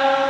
Uh...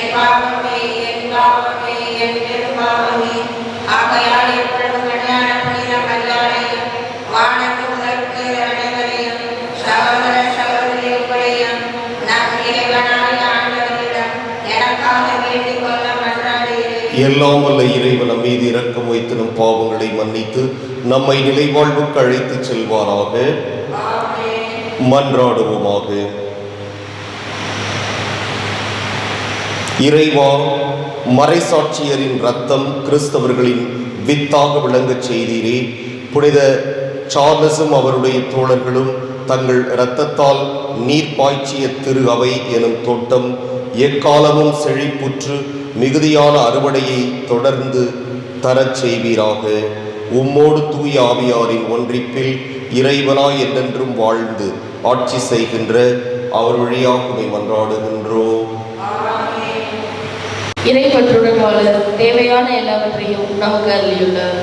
மன்றாடுகிறேன். எல்லாம் வல்ல இறைவன் மீது இரக்கம் வைத்து நம் பாவங்களை மன்னித்து நம்மை நிலைவாழ்வுக்கு அழைத்துச் செல்வாராக. மன்றாடுவோமாக. இறைவா மறைசாட்சியரின் ரத்தம் கிறிஸ்தவர்களின் வித்தாக விளங்கச் செய்தீரே. புனித சார்லஸும் அவருடைய தோழர்களும் தங்கள் இரத்தத்தால் நீர் பாய்ச்சிய திரு அவை எனும் தோட்டம் எக்காலமும் செழிப்புற்று மிகுதியான அறுவடையை தொடர்ந்து தரச் செய்வீராக. உம்மோடு தூய ஆவியாரின் ஒன்றிப்பில் இறைவனாய் என்றென்றும் வாழ்ந்து ஆட்சி செய்கின்ற அவர் வழியாக மன்றாடுகின்றோம். இறைப்பற்றுடன் வாழ தேவையான எல்லாவற்றையும் நமக்கு அருளியுள்ளார்.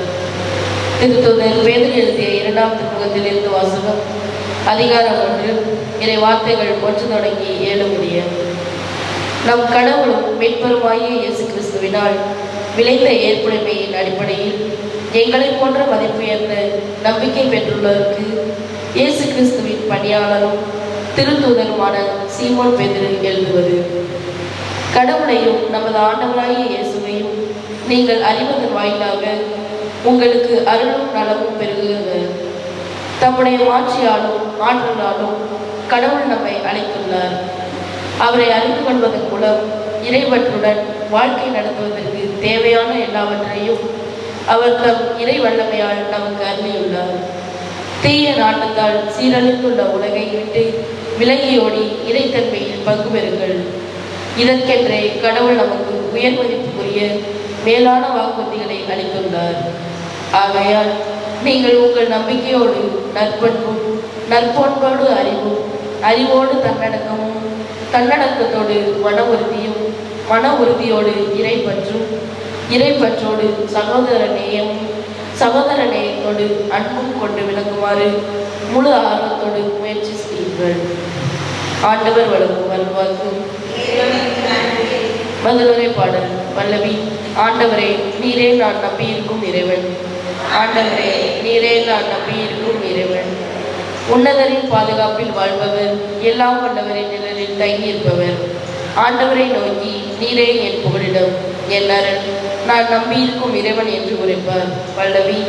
திருத்தொழில் வேதன் எழுதிய இரண்டாம் திருமுகத்தில் இருந்து வாசகம். அதிகாரம் ஒன்று இறை வார்த்தைகள் ஒன்று தொடங்கி ஏழு முடிய நம் கடவுளும் மீட்பருமாகிய இயேசு கிறிஸ்துவினால் விளைந்த ஏற்புடைமையின் அடிப்படையில் எங்களை போன்ற மதிப்புயர்ந்த நம்பிக்கை பெற்றுள்ளதற்கு இயேசு கிறிஸ்துவின் பணியாளரும் திருத்தூதருமான சீமோன் பேதிரு எழுதுவது. கடவுளையும் நமது ஆண்டவராகிய இயேசுவையும் நீங்கள் அறிவதன் வாயிலாக உங்களுக்கு அருளும் நலமும் பெருகுகிறது தம்முடைய மாட்சியாலும் ஆற்றலாலும் கடவுள் நம்மை அழைத்துள்ளார். அவரை அறிந்து கொள்வதன் மூலம் இறைவற்றுடன் வாழ்க்கை நடத்துவதற்கு தேவையான எல்லாவற்றையும் அவர் தம் இறை வல்லமையால் நமக்கு அருளியுள்ளார். தீய நாட்டத்தால் சீரழிந்துள்ள உலகை விட்டு விலகியோடி இறைத்தன்மையில் பங்கு பெறுங்கள். இதற்கென்றே கடவுள் நமக்கு உயர் மதிப்புக்குரிய மேலான வாக்குறுதிகளை அளித்துள்ளார். ஆகையால் நீங்கள் உங்கள் நம்பிக்கையோடு நற்பண்பும் நற்பண்போடு அறிவும் அறிவோடு தன்னடக்கமும் தன்னடக்கத்தோடு மன உறுதியும் மன உறுதியோடு இறைப்பற்றும் இறைப்பற்றோடு சகோதர நேயமும் சகோதர நேயத்தோடு அன்பும் கொண்டு விளங்குமாறு முழு ஆர்வத்தோடு முயற்சி செய்யுங்கள். ஆண்டவர் வழங்கும் வருவாக்கு இறைவனுக்கு பாடல் பல்லவி ஆண்டவரே நீரே நான் நம்பியிருக்கும் இறைவன். ஆண்டவரே நீரே நான் நம்பியிருக்கும் இறைவன். உன்னதரின் பாதுகாப்பில் வாழ்பவர் எல்லாம் வல்லவரின் நிழலில் தங்கியிருப்பவர். ஆண்டவரை நோக்கி நீரே என் புகழிடம் என் அரண் நான் நம்பியிருக்கும் இறைவன் என்று உரைப்பார் பல்லவி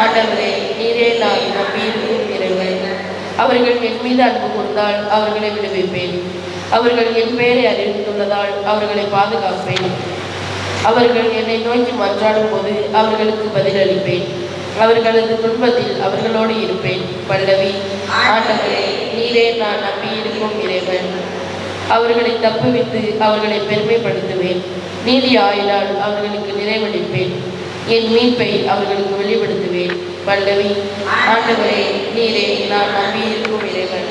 ஆண்டவரே நீரே நான் நம்பியிருக்கும் இறைவன். அவர்கள் என் மீது அன்பு கொண்டால் அவர்களை விடுவிப்பேன். அவர்கள் என் பெயரை அறிந்துள்ளதால் அவர்களை பாதுகாப்பேன். அவர்கள் என்னை நோக்கி மன்றாடும் போது அவர்களுக்கு பதிலளிப்பேன். அவர்களது துன்பத்தில் அவர்களோடு இருப்பேன். பல்லவி ஆண்டவரே நீரே நான் நம்பி இருக்கும் இறைவன். அவர்களை தப்புவித்து அவர்களை பெருமைப்படுத்துவேன். நீதி ஆயினால் அவர்களுக்கு நிறைவளிப்பேன். என் மீட்பை அவர்களுக்கு வெளிப்படுத்த பல்லவி ஆண்டவரே நீரே நான் நம்பி இருக்கும் இறைவன்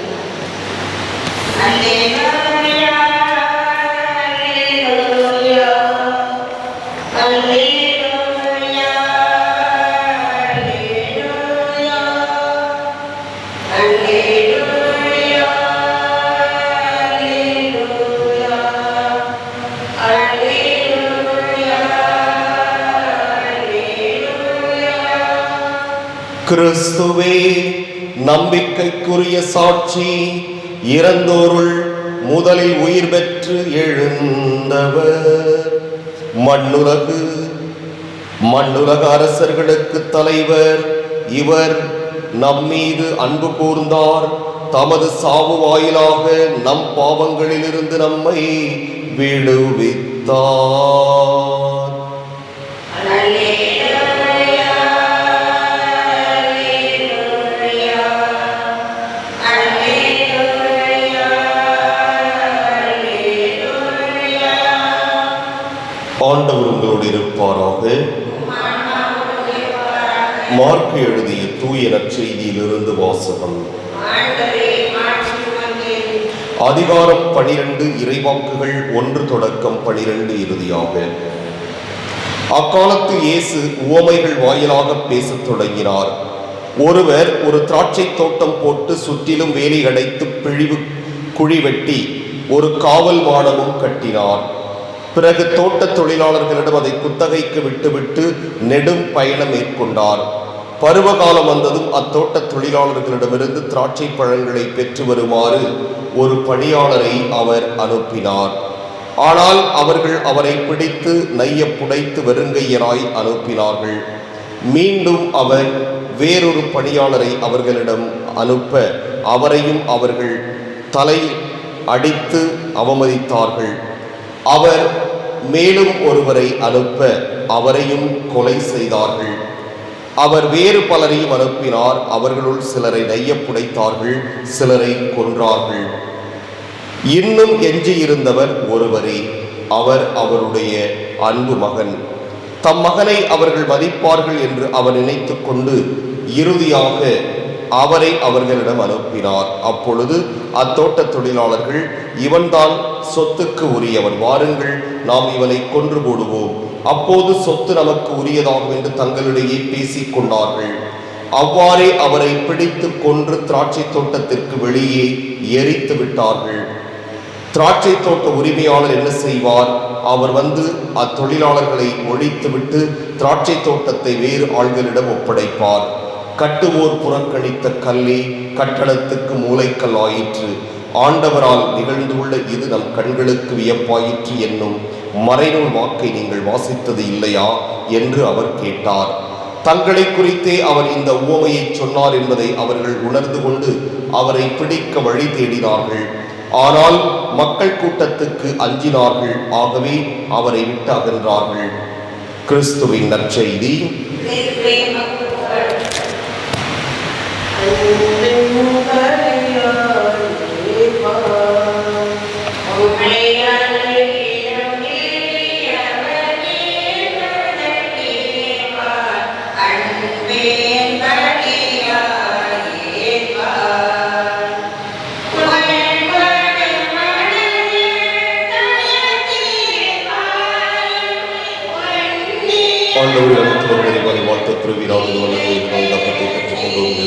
கிறிஸ்துவே நம்பிக்கைக்குரிய சாட்சி இறந்தோருள் முதலில் உயிர் பெற்று எழுந்தவர். மண்ணுலகு மண்ணுலக அரசர்களுக்கு தலைவர் இவர் நம்மீது அன்பு கூர்ந்தார். தமது சாவு வாயிலாக நம் பாவங்களிலிருந்து நம்மை விடுவித்தார். மார்க்கு எழுதிய தூய நற்செய்தியிலிருந்து வாசகம். அதிகாரம் பனிரெண்டு இறைவாக்குகள் ஒன்று தொடக்கம் பனிரெண்டு இறுதியாக. அக்காலத்து இயேசு உவமைகள் வாயிலாக பேசத் தொடங்கினார். ஒருவர் ஒரு திராட்சை தோட்டம் போட்டு சுற்றிலும் வேலி அடைத்து பிழிவு குழி வெட்டி ஒரு காவல் மாடமும் கட்டினார். பிறகு தோட்டத் தொழிலாளர்களிடம் அதை குத்தகைக்கு விட்டுவிட்டு நெடும் பயணம் மேற்கொண்டார். பருவகாலம் வந்ததும் அத்தோட்ட தொழிலாளர்களிடமிருந்து திராட்சை பழங்களை பெற்று வருமாறு ஒரு பணியாளரை அவர் அனுப்பினார். ஆனால் அவர்கள் அவரை பிடித்து நைய புடைத்து வெறுங்கையராய் அனுப்பினார்கள். மீண்டும் அவர் வேறொரு பணியாளரை அவர்களிடம் அனுப்ப அவரையும் அவர்கள் தலை அடித்து அவமதித்தார்கள். அவர் மேலும் ஒருவரை அனுப்ப அவரையும் கொலை செய்தார்கள். அவர் வேறு பலரையும் அனுப்பினார். அவர்களுள் சிலரை நையப்புடைத்தார்கள் சிலரை கொன்றார்கள். இன்னும் எஞ்சியிருந்தவர் ஒருவரே அவர் அவருடைய அன்பு மகன். தம் மகனை அவர்கள் மதிப்பார்கள் என்று அவர் நினைத்து கொண்டு இறுதியாக அவரை அவர்களிடம் அனுப்பினார். அப்பொழுது அத்தோட்டத் தொழிலாளர்கள் இவன்தான் சொத்துக்கு உரியவன் வாருங்கள் நாம் இவனை கொன்று போடுவோம். அப்போது சொத்து நமக்கு உரியதாகும் என்று தங்களிடையே பேசிக் கொண்டார்கள் அவ்வாறே அவரை பிடித்து கொன்று திராட்சை தோட்டத்திற்கு வெளியே எரித்து விட்டார்கள். திராட்சை தோட்ட உரிமையாளர் என்ன செய்வார்? அவர் வந்து அத்தொழிலாளர்களை ஒழித்துவிட்டு திராட்சை தோட்டத்தை வேறு ஆள்களிடம் ஒப்படைப்பார். கட்டுவோர் புறக்கணித்த கல்லே கட்டடத்துக்கு மூளைக்கல் ஆயிற்று ஆண்டவரால் நிகழ்ந்துள்ள இது நம் கண்களுக்கு வியப்பாயிற்று என்னும் மறைநூல் வாக்கை நீங்கள் வாசித்தது இல்லையா என்று அவர் கேட்டார். தங்களை குறித்தே அவர் இந்த உவமையை சொன்னார் என்பதை அவர்கள் உணர்ந்து கொண்டு அவரை பிடிக்க வழி தேடினார்கள். ஆனால் மக்கள் கூட்டத்துக்கு அஞ்சினார்கள். ஆகவே அவரை விட்டு அகன்றார்கள். கிறிஸ்துவின் நற்செய்தி.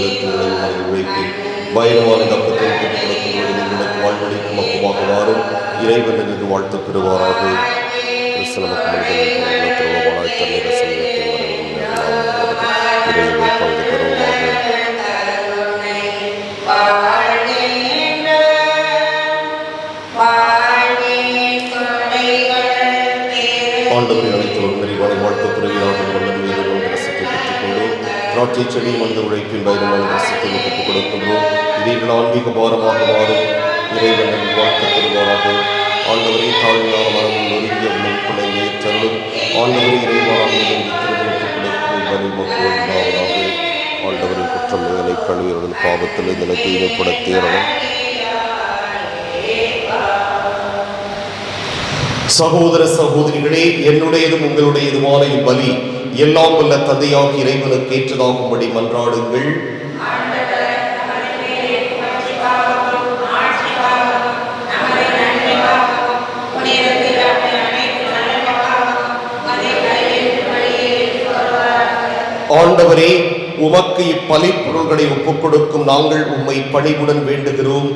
நிலத்தில் உணவு மலை உழைப்பேன் பயணமான தப்பத்தை உங்களுக்கு வாழ்வழிக்கும் அப்பமாக மாறும் இறைவன் என்று வாழ்த்து பெறுவாராக பங்கு திராட்சை செடி மனித உழைப்பின் பயணமான ரசத்தை ஒப்புக் கொடுக்கின்றோம் இதைகள் ஆன்மீக பாரமாக மாறும் இறைவன் நம் வாழ்த்து பெறுவாராக ஆண்டவரை தாழ்மையான மரமும் நொறுங்கிய உள்ளம் குழந்தையை தள்ளும் ஆண்டவரை இறைவாக திருமணத்துக் கொடுக்கும் வரை மக்கள் உண்டாவதாக ஆண்டவரின் குற்றம் இதனை கழுவியவர்கள் பாவத்தில் இதனை தூய்மைப்படுத்தியறனும் சகோதர சகோதரிகளே என்னுடையதும் உங்களுடையதுமான இப்பலி எல்லாம் உள்ள தந்தையாக இறைவனுக்கு ஏற்றதாகும்படி மன்றாடுங்கள். ஆண்டவரே உமக்கு இப்பலி பொருள்களை ஒப்புக் கொடுக்கும் நாங்கள் உம்மை பணிவுடன் வேண்டுகிறோம்.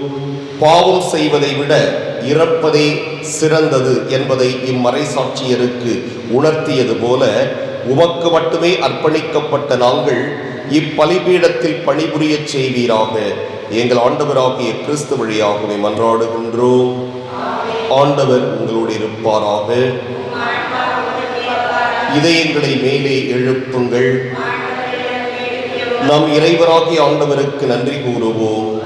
பாவம் செய்வதை விட இறப்பதே சிறந்தது என்பதை இம்மறை சாட்சியருக்கு உணர்த்தியது போல உமக்கு மட்டுமே அர்ப்பணிக்கப்பட்ட நாங்கள் இப்பலிபீடத்தில் பணிபுரியச் செய்வீராக. எங்கள் ஆண்டவராகிய கிறிஸ்து வழியாகவே மன்றாடுகின்றோம். ஆண்டவர் உங்களோடு இருப்பாராக. இதயங்களை மேலே எழுப்புங்கள். நம் இறைவராகிய ஆண்டவருக்கு நன்றி கூறுவோம்.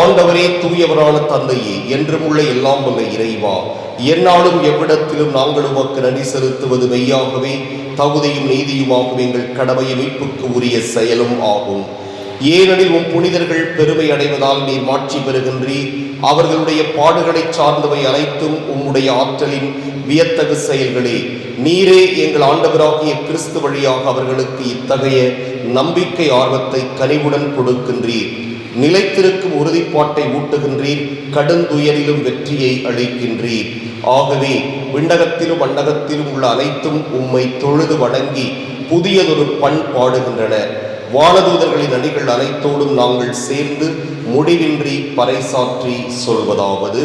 ஆண்டவரே தூயவரான தந்தையே என்றும் உள்ள எல்லாம் வல்ல இறைவா என்னாலும் எவ்விடத்திலும் நாங்கள் உமக்கு நன்றி செலுத்துவது மெய்யாகவே தகுதியும் நீதியுமாகும் எங்கள் கடமை மீட்புக்கு உரிய செயலும் ஆகும். ஏனெனில் உம் புனிதர்கள் பெருமை அடைவதால் நீர் மாட்சி பெறுகின்றீர். அவர்களுடைய பாடுகளை சார்ந்தவை அனைத்தும் உம்முடைய ஆற்றலின் வியத்தகு செயல்களே. நீரே எங்கள் ஆண்டவராகிய கிறிஸ்து வழியாக அவர்களுக்கு இத்தகைய நம்பிக்கை ஆர்வத்தை கனிவுடன் கொடுக்கின்றீர். நிலைத்திருக்கும் உறுதிப்பாட்டை ஊட்டுகின்றீர் கடுந்துயரிலும் வெற்றியை அளிக்கின்றீர். ஆகவே விண்ணகத்திலும் வண்டகத்திலும் உள்ள அனைத்தும் உம்மை தொழுது வணங்கி புதியதொரு பண் பாடுகின்றன. வானதூதர்களின் அடிகள் அனைத்தோடும் நாங்கள் சேர்ந்து முடிவின்றி பறைசாற்றி சொல்வதாவது.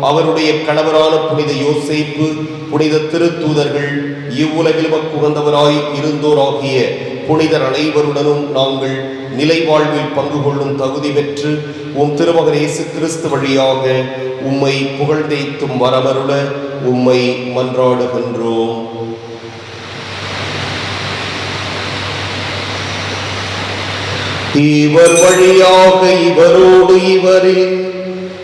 அவருடைய கணவரான புனித யோசிப்பு புனித திருத்தூதர்கள் இவ்வுலகில் உகந்தவராய் இருந்தோராகிய புனிதர் அனைவருடனும் நாங்கள் நிலை வாழ்வில் பங்கு கொள்ளும் தகுதி பெற்று உம் திருமகன் இயேசு கிறிஸ்து வழியாக உம்மை புகழ்ந்தேத்தும் வரமருள உம்மை மன்றாடுகின்றோம். இவர் வழியாக இவரோடு இவரின்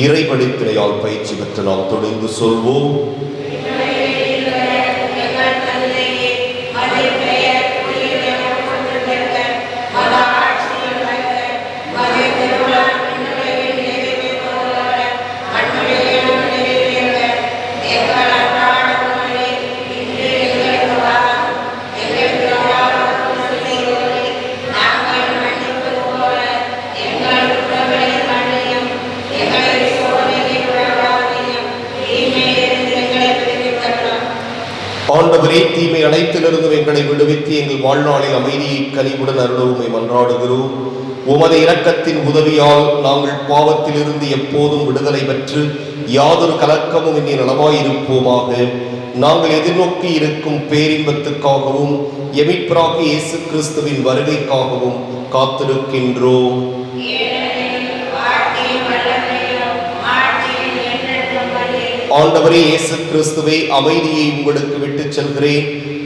இறைவழித்திரையால் பயிற்சி பெற்று நாம் தொடர்ந்து சொல்வோம் எங்கள் தந்தையே, மறை ஆண்டவரே தீமை அனைத்திலிருந்தும் எங்களை விடுவித்து எங்கள் வாழ்நாளில் அமைதியை கனிவுடன் அருளவுமை மன்றாடுகிறோம். உமது இரக்கத்தின் உதவியால் நாங்கள் பாவத்திலிருந்து எப்போதும் விடுதலை பெற்று யாதொரு கலக்கமும் இனி நலமாயிருப்போமாக. நாங்கள் எதிர்நோக்கி இருக்கும் பேரின்பத்துக்காகவும் எமிப்ராகி இயேசு கிறிஸ்துவின் வருகைக்காகவும் காத்திருக்கின்றோம். ஆண்டவரே இயேசு கிறிஸ்துவை அமைதியை உங்களுக்கு விட்டுச் செல்கிறேன்.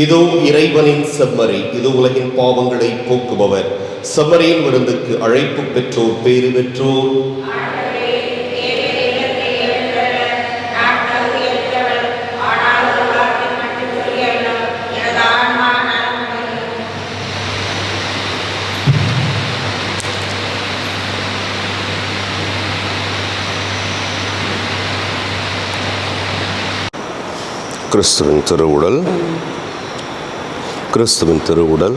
இதோ இறைவனின் செம்மறி இது உலகின் பாவங்களை போக்குபவர். சமரியின் விருந்துக்கு அழைப்பு பெற்றோர் பேறு பெற்றோர். கிறிஸ்துவின் திருவுடல். கிறிஸ்துவின் திருவுடல்.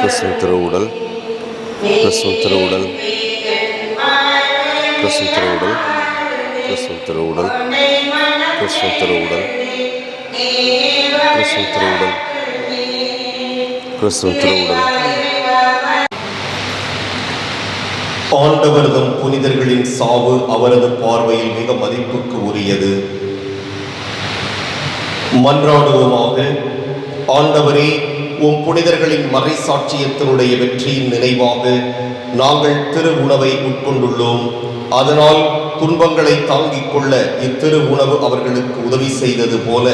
கிறிஸ்துவின் திருவுடல் கிறிஸ்துவின் திருவுடல் கிறிஸ்துவின் திருவுடல் கிறிஸ்துவின் திருவுடல் கிறிஸ்துவின் திருவுடல் கிறிஸ்துவின் திருவுடல் கிறிஸ்துவின் திருவுடல் ஆண்டவரதும் புனிதர்களின் சாவு அவரது பார்வையில் மிக மதிப்புக்கு உரியது. மன்றாடுவோமாக ஆண்டவரே உம் புனிதர்களின் மறை சாட்சியத்தினுடைய வெற்றியின் நினைவாக நாங்கள் திரு உணவை உட்கொண்டுள்ளோம். அதனால் துன்பங்களை தாங்கிக் கொள்ள இத்திரு உணவு அவர்களுக்கு உதவி செய்தது போல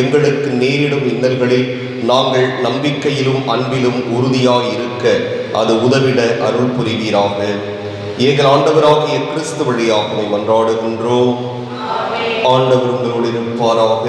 எங்களுக்கு நேரிடும் இன்னல்களில் நாங்கள் நம்பிக்கையிலும் அன்பிலும் உறுதியாய் இருக்க அது உதவிட அருள் புரிவீராக. எங்கள் ஆண்டவராகிய கிறிஸ்து வழியாக மன்றாடுகின்றோம். ஆண்டவர் உங்களோடு இருப்பாராக.